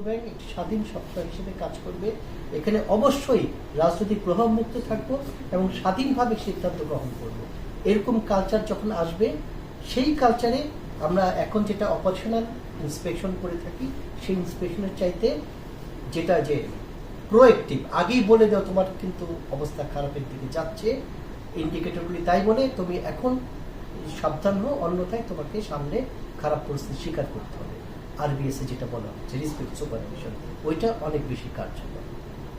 Bank একটি স্বাধীন সত্তা হিসেবে কাজ করবে। এখানে অবশ্যই রাজনৈতিক প্রভাব মুক্ত থাকব এবং স্বাধীনভাবে সিদ্ধান্ত গ্রহণ করব। এরকম কালচার যখন আসবে, সেই কালচারে আমরা এখন যেটা অপারেশনাল ইন্সপেকশন করে থাকি, সেই ইন্সপেকশনের চাইতে যেটা যে প্রোয়েক্টিভ আগেই বলে দাও তোমার কিন্তু অবস্থা খারাপের দিকে যাচ্ছে। ইন্ডিকেটরগুলি তাই বলে, তুমি এখন সাবধান হও, অন্যথায় তোমাকে সামনে খারাপ পরিস্থিতি স্বীকার করতে হবে। আরবিএস যেটা বলা হচ্ছে রিসপেক্ট সুপারভিশন ওইটা অনেক বেশি কার্যকর।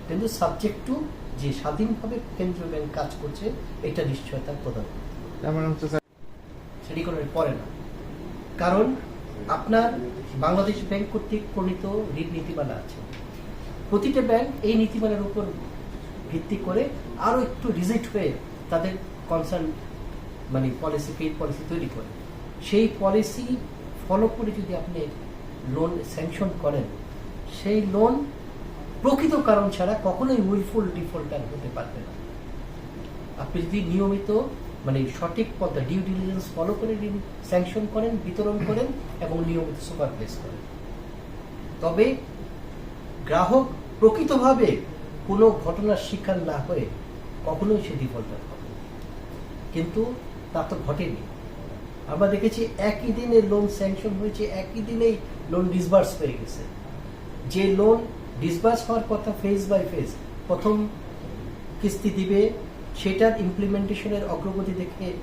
কিন্তু সাবজেক্ট টু যে স্বাধীনভাবে কেন্দ্রীয় ব্যাংক কাজ করছে এটা নিশ্চয়তা প্রদান সেটি কোনো পড়ে না। কারণ আপনার বাংলাদেশ ব্যাংক কর্তৃক প্রণীত ঋণ নীতিমালা আছে। প্রতিটা ব্যাংক এই নীতিমালার উপর ভিত্তি করে আরও একটু রিজিট হয়ে তাদের কনসার্ন মানে পলিসি পেড পলিসি তৈরি করে। সেই পলিসি ফলো করে যদি আপনি লোন স্যাংশন করেন, সেই লোন প্রকৃত কারণ ছাড়া কখনোই উইলফুল ডিফল্টার হতে পারবে না। আপনি যদি নিয়মিত মানে সঠিক পদ্ধতি ডিউ ডিলিজেন্স ফলো করে ঋণ স্যাংশন করেন, বিতরণ করেন এবং নিয়মিত সুপারভাইজ করেন। তবে গ্রাহক প্রকৃতভাবে কোনো ঘটনার শিকার না হয়ে কখনোই সে ডিফল্টার হবে কিন্তু তা তো ঘটেনি। আমরা দেখেছি একই দিনে লোন স্যাংশন হয়েছে, একই দিনেই লোন ডিসবার্স হয়ে গেছে। যে লোন ডিসবার্স হওয়ার কথা ফেজ বাই ফেজ প্রথম কিস্তি দিবে, সেটার ইমপ্লিমেন্টেশনের অগ্রগতি দেখে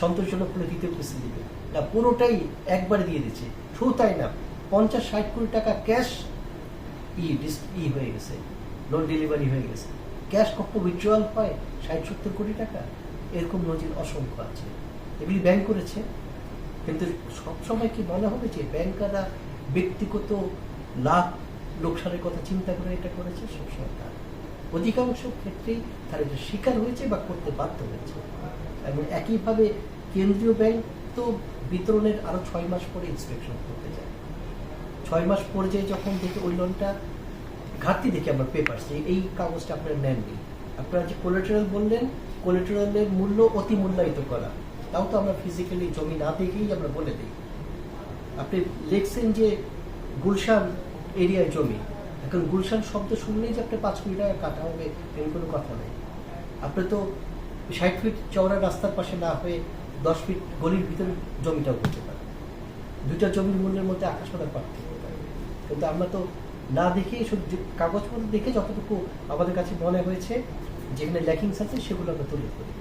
সন্তোষজনক হলে দ্বিতীয় কিস্তি দিবে। না, পুরোটাই একবার দিয়ে দিচ্ছে। শুধু তাই না, পঞ্চাশ ষাট কোটি টাকা ক্যাশ ই ই হয়ে গেছে লোন ডেলিভারি হয়ে গেছে। ক্যাশ কখনো উইথড্রয়াল হয় ষাট সত্তর কোটি টাকা? এরকম নজির অসংখ্য আছে। এগুলি ব্যাংক করেছে। কিন্তু সবসময় কি মনে হবে যে ব্যাংকাররা ব্যক্তিগত লাভ, লোকসানের কথা চিন্তা করে এটা করেছে? সবসময় তা না। অধিকাংশ ক্ষেত্রেই তারা এটা শিকার হয়েছে বা করতে বাধ্য হয়েছে। এবং একইভাবে কেন্দ্রীয় ব্যাংক তো বিতরণের আরও ছয় মাস পরে ইন্সপেকশন করতে যায় ছয় মাস পরে যে যখন দেখে ওই লোনটা ঘাটতি দেখি আমরা পেপার এই কাগজটা আপনারা নেননি। আপনারা যে কোলেটারাল বললেন কোলেটারালের মূল্য অতি মূল্যায়িত করা। তাও তো আমরা ফিজিক্যালি জমি না দেখেই আমরা বলে দিই। আপনি লিখছেন যে গুলশান এরিয়ায় জমি। এখন গুলশান শব্দ শুনলেই যে আপনি পাঁচ কোটি টাকা কাটা হবে এরকম কোনো কথা নেই। আপনি তো ষাট ফিট চওড়া রাস্তার পাশে না হয়ে দশ ফিট গলির ভিতরে জমিটাও করতে পারেন। দুইটা জমির মূল্যের মধ্যে আকাশ পাতার পার্থক্য কিন্তু আমরা তো না দেখেই শুধু কাগজপত্র দেখে যতটুকু আমাদের কাছে মনে হয়েছে, যেখানে ল্যাকিংস আছে সেগুলো আমরা তুলে ধরি।